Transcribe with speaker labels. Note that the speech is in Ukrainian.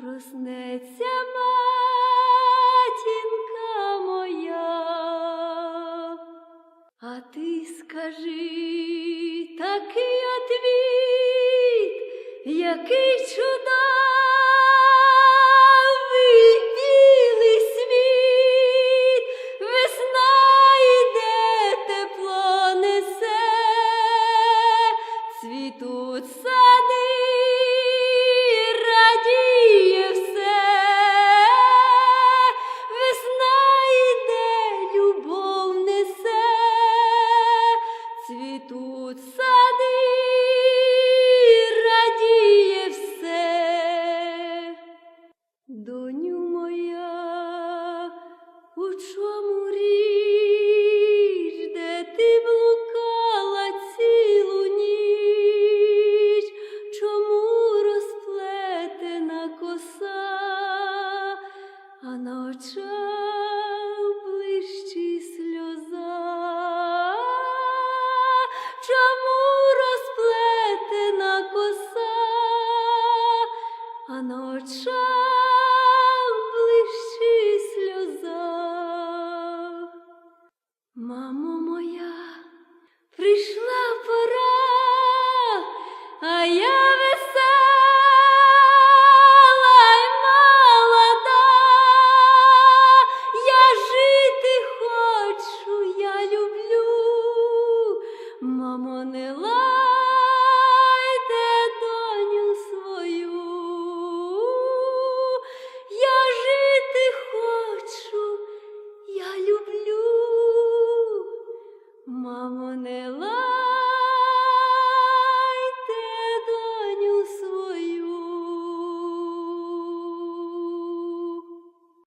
Speaker 1: проснеться матінка моя, а ти скажи такий отвіт, який чудовий. сльоза, чому розплетена коса, а на очах сльоза, мамо. не лайте доню свою, я жити хочу, я люблю, мамо, не лайте.